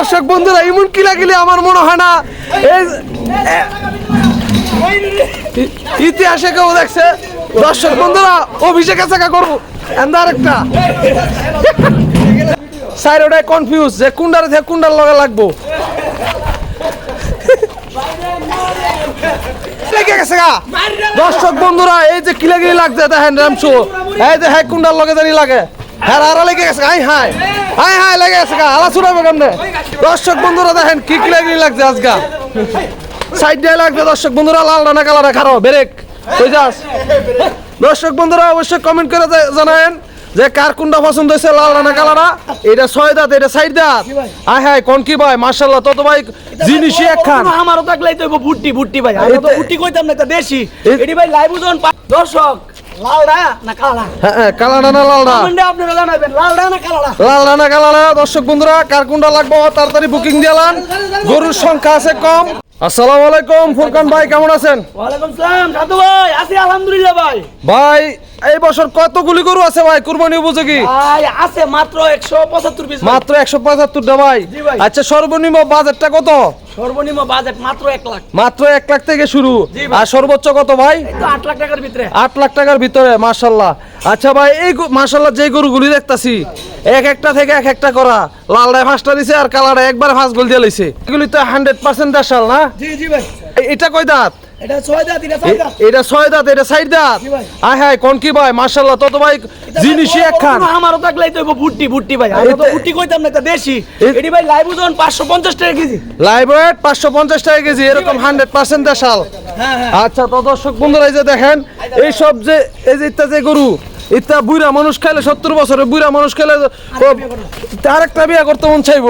দর্শক বন্ধুরা, এমন কিলাকিলি আমার মনে হয় না? ইতিহাসে কেউ দেখছে। দর্শক বন্ধুরা, অভিষেক আছে করব। এন্দার একটা ওটাই কনফিউজ যে কুন্ডারে থেকে কুন্ডার লগে লাগবো। দর্শক বন্ধুরা, এই যে কিলাগিলি লাগছে দেখেন রামসু। এই যে হ্যাঁ কুন্ডার লগে জানি লাগে। হ্যাঁ আরা লেগে গেছে হাই হাই হাই হাই লেগে গেছে গা আলা ছুড়াবে কেমনে? দর্শক বন্ধুরা দেখেন কি কিলাগিলি লাগছে আজকা। সাইড দিয়ে লাগবে দর্শক বন্ধুরা লাল কালারে খারো ব্রেক কই যাস? দর্শক বন্ধুরা অবশ্যই কমেন্ট করে জানায়েন যে কার কোনটা পছন্দ হয়েছে লাল রানা কালারা? এটা ছয় দাঁত এটা সাইড দাঁত। আয় হায় কোন কি ভাই? মার্শাল্লাহ তত ভাই জিনিসই একখান। আমারও থাকলেই তো বুট্টি বুট্টি ভাই। আমরা তো বুট্টি কইতাম না এটা দেশি। এটি ভাই লাইভ দর্শক হ্যাঁ হ্যাঁ কালা ডানা লাল ডানা কমেন্টে আপনারা জানাবেন লালডা না কালাডা? লাল রানা কালারা দর্শক বন্ধুরা কার কোনটা লাগবে তাড়াতাড়ি বুকিং দিলাম গরুর সংখ্যা আছে কম। আসসালামু আলাইকুম ফুরকান ভাই কেমন আছেন? ওয়ালাইকুম সালাম সাধু ভাই আছি আলহামদুলিল্লাহ ভাই। ভাই এই বছর কতগুলি গরু আছে ভাই? কুরবানি উপযোগী? ভাই আছে মাত্র একশো পঁচাত্তর পিস মাত্র একশো পঁচাত্তরটা ভাই। ভাই। আচ্ছা সর্বনিম্ন বাজেটটা কত? সর্বনিম্ন বাজেট মাত্র এক লাখ। মাত্র এক লাখ থেকে শুরু। আর সর্বোচ্চ কত ভাই? আট লাখ টাকার ভিতরে। আট লাখ টাকার ভিতরে মার্শাল্লাহ আচ্ছা ভাই এই মার্শাল্লাহ যে গরুগুলি দেখতাছি এক একটা থেকে এক একটা করা। লালটায় ফাঁসটা দিছে আর কালারে একবার ফাঁস গোল দিয়ে লইছে। এগুলি তো হান্ড্রেড পার্সেন্ট দেশাল না? জি জি ভাই। এটা কয় দাঁত? এটা ছয় দাঁত এটা ছয় দাঁত সাইড দাঁত। আয় হায় কোন কি ভাই? ভাই জিনিসই একখান আমারও থাকলেই তো বুট্টি বুট্টি ভাই। আমরা তো বুট্টি কইতাম না এটা দেশি। এটি ভাই লাইভ ওজন পাঁচশো পঞ্চাশ টাকা কেজি। লাইভ ওয়েট পাঁচশো পঞ্চাশ টাকা কেজি এরকম হান্ড্রেড পার্সেন্ট দেশাল। হ্যাঁ হ্যাঁ। আচ্ছা তো দর্শক বন্ধুরা এই যে দেখেন এই সব যে এই যে ইত্যাদি যে গরু ইত্যা বুড়া মানুষ খাইলে সত্তর বছরে বুড়া মানুষ খাইলে তার একটা বিয়া করতে মন চাইব।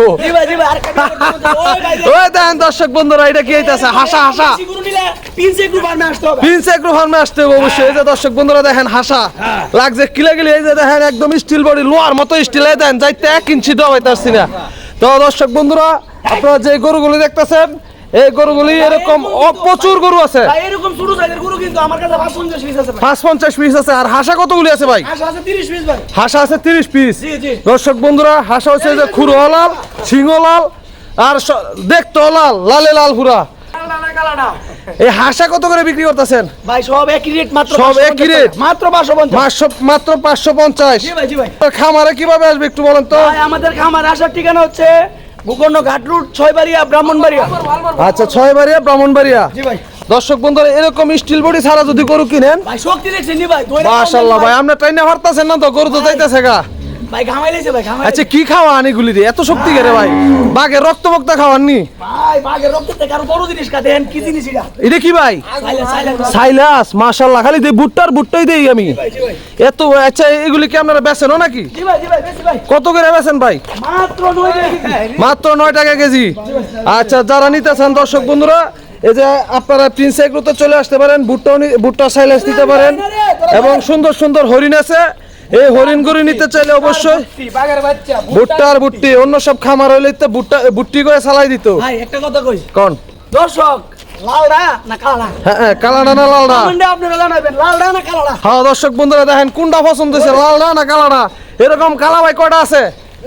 ওই দেখেন দর্শক বন্ধুরা এটা কি হইতাছে? হাসা হাসা। ফার্মে আসতে হবে। অবশ্যই। এই যে দর্শক বন্ধুরা দেখেন হাসা। লাগছে কিলে গেলে এই যে দেখেন একদম স্টিল বডি লোহার মতো স্টিল এই দেন যাইতে এক ইঞ্চি না। তো দর্শক বন্ধুরা আপনারা যে গরুগুলি দেখতেছেন এই গরুগুলি এরকম প্রচুর গরু আছে। এরকম ছোট সাইজের গরু কিন্তু আমার কাছে পাঁচ পঞ্চাশ পিস আছে ভাই। পাঁচ পঞ্চাশ পিস আছে। আর হাসা কতগুলি আছে ভাই? আশা আছে তিরিশ পিস ভাই। হাসা আছে তিরিশ পিস জি, জি। দর্শক বন্ধুরা হাসা হচ্ছে যে খুরো লাল সিংহ লাল আর দেখতো লাল লালে লাল কালাডা এই হাসা কত করে বিক্রি করতেছেন? ভাই সব একই রেট মাত্র সব 550 একই rate? মাত্র জি ভাই জি ভাই। খামারে কীভাবে আসবে একটু বলেন তো? ভাই আমাদের খামার আসার ঠিকানা হচ্ছে ভূখণ্ড ঘাট রুট ছয়বাড়িয়া ব্রাহ্মণবাড়িয়া। আচ্ছা ছয় বাড়িয়া ব্রাহ্মণবাড়িয়া। জি ভাই। দর্শক বন্ধুরা এরকম স্টিল বডি ছাড়া যদি গরু কিনেন ভাই শক্তি দেখছেন নি ভাই? ধরে ভাই আমরা ট্রেনে হারতাছেন না তো গরু তো যাইতেছে গা। ভাই ঘামাই ভাই ঘামাই আচ্ছা কি খাওয়া আনিগুলি রে এত শক্তি কেরে ভাই? বাঘের রক্ত মক্ত খাওয়াননি? ভাই বাঘের রক্ত থেকে আরও বড় জিনিস কা দেন কি জিনিস এটা। এটা কি ভাই? সাইলাস মাশাল্লাহ খালি দেই বুটটার বুটটাই দেই আমি। এত আচ্ছা এগুলি কি আপনারা বেচেনও নাকি? জি ভাই জি ভাই বেশি ভাই। কত করে বেচেন ভাই? মাত্র নয় টাকা কেজি। মাত্র নয় টাকা কেজি। আচ্ছা যারা নিতেছেন দর্শক বন্ধুরা এই যে আপনারা প্রিন্স এগ্রোতে চলে আসতে পারেন ভুট্টা ভুট্টা সাইলেন্স নিতে পারেন এবং সুন্দর সুন্দর হরিণ আছে। এই হরিণ গরু নিতে চাইলে অবশ্যই ভুট্টা আর বুট্টি অন্য সব খামার হইলে তো ভুট্টা বুট্টি করে চালাই দিত। ভাই একটা কথা কই? কোন? দর্শক হ্যাঁ হ্যাঁ হ্যাঁ দর্শক বন্ধুরা দেখেন কোনটা পছন্দ হয়েছে লালডা না কালাডা? এরকম কালা ভাই কয়টা আছে?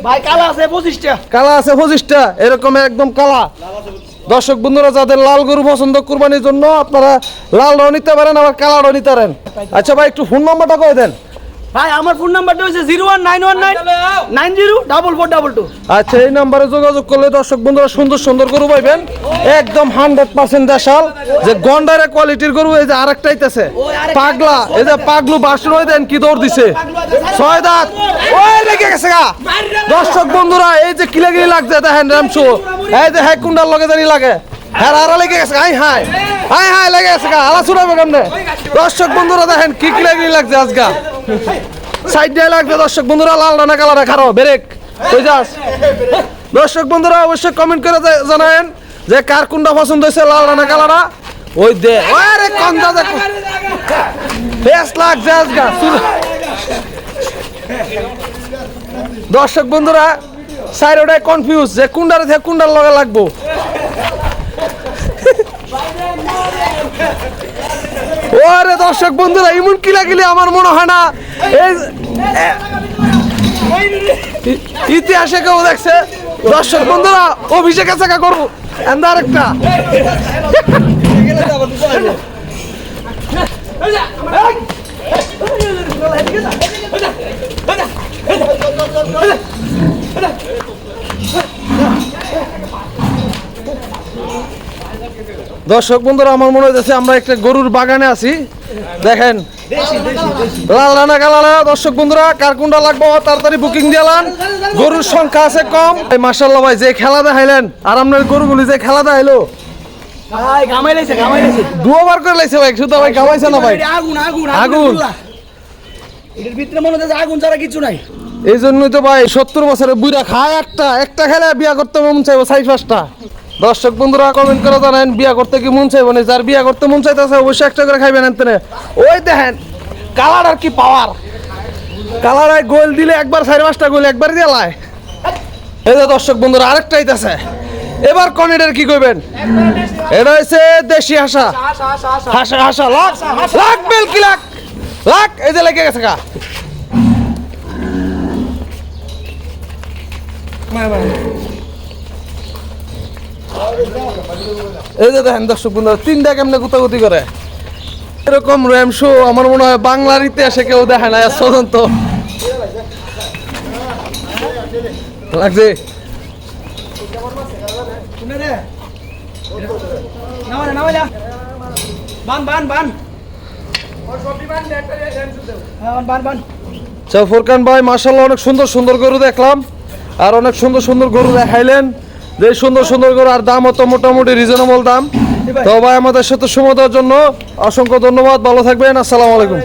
ভাই কালা আছে পঁচিশটা। কালা আছে পঁচিশটা এরকম একদম কালা। দর্শক বন্ধুরা যাদের লাল গরু পছন্দ কুরবানির জন্য আপনারা লাল লালটাও নিতে পারেন আবার কালাটাও নিতে পারেন। আচ্ছা ভাই একটু ফোন নাম্বারটা কয়ে দেন? ভাই আমার ফোন নাম্বারটা হচ্ছে zero one nine one nine nine zero double four double two আচ্ছা এই নাম্বারে যোগাযোগ করলে দর্শক বন্ধুরা সুন্দর সুন্দর গরু পাইবেন। একদম হান্ড্রেড পার্সেন্ট দেশাল। যে গন্ডারে কোয়ালিটির গরু এই যে আরেকটা আইতেছে। পাগলা এই যে পাগলু বাসন হয়ে দেন কি দৌড় দিছে। ছয় দাঁত। ওই লেগে গেছে গা। দর্শক বন্ধুরা এই যে কিলাগিলি লাগছে দেখেন রামসু। এই যে হ্যাঁ কুন্ডার লগে জানি লাগে। হ্যাঁ আরা লেগে গেছে হাই হাই হাই হাই লেগে গেছে গা। আলা ছুড়াবে কেমনে? দর্শক বন্ধুরা দেখেন কি কিলাগিলি লাগছে আজকা সাইড দিয়ে লাগবে, দর্শক বন্ধুরা, লাল ডানা কালারে খারো ব্রেক। যাস? দর্শক বন্ধুরা, অবশ্যই কমেন্ট করে জানায়েন যে কার কোনটা পছন্দ হয়েছে, লাল ডানা কালারা ওই দে। আরে কন্দা দে। বেশ লাগছে আজকা শুরু- দর্শক বন্ধুরা সাইড কনফিউজ যে কুন্ডারে থেকে কুন্ডার লগে লাগবো? ওরে দর্শক বন্ধুরা এমন লাগিলে আমার মনে হয় না ইতিহাসে কেউ দেখছে দর্শক বন্ধুরা অভিষেক আছে কা করব একটা আরেকটা দর্শক বন্ধুরা আমার মনে হইতেছে আমরা একটা গরুর বাগানে আছি। দেখেন লাল রানা কালারা। দর্শক বন্ধুরা কার কোনটা লাগবো? তাড়াতাড়ি বুকিং দিলাম গরুর সংখ্যা আছে কম। এই মার্শাল্লাহ ভাই যে খেলা দেখাইলেন আর আপনার গরুগুলি যে খেলা দেখাইলো। দুবার করে লাইছে ভাই শুধু ভাই না ভাই। আগুন আগুন আগুন। এটার ভিতরে মনে হচ্ছে আগুন ছাড়া কিছু নাই। এই জন্যই তো ভাই সত্তর বছরের বুড়া খায় একটা। একটা খেলে বিয়া করতে মন চাইব সাই পাঁচটা। দর্শক বন্ধুরা কমেন্ট করে জানেন বিয়া করতে কি মন চাইব না? যার বিয়া করতে মন চাইতেছে, অবশ্যই একটা করে খাইবেন এনতেনে। ওই দেখেন কালার আর কি পাওয়ার কালার আর গোল দিলে একবার সাড়ে পাঁচটা গোল একবার দিয়ে লাই এই যে দর্শক বন্ধুরা, আরেকটা আইতাছে। এবার কনেডের কি কইবেন? এটা হচ্ছে দেশি হাসা। হাসা হাসা, লাখ লাখ বেল কি লাখ? লাখ, এই যে লেগে গেছে কা এই যে দেখেন দর্শক বন্ধু তিনটা কেমনে গুতাগুতি করে? এরকম র্যাম শো আমার মনে হয় বাংলার ইতিহাসে কেউ দেখে না পর্যন্ত। লাগছে? ফোরকান ভাই মার্শাল্লাহ অনেক সুন্দর সুন্দর গরু দেখলাম, আর অনেক সুন্দর সুন্দর গরু দেখাইলেন। যে সুন্দর সুন্দর করে আর দাম তো মোটামুটি রিজনেবল দাম। তো ভাই, আমাদের সাথে সময় দেওয়ার জন্য অসংখ্য ধন্যবাদ। ভালো থাকবেন, আসসালামু আলাইকুম।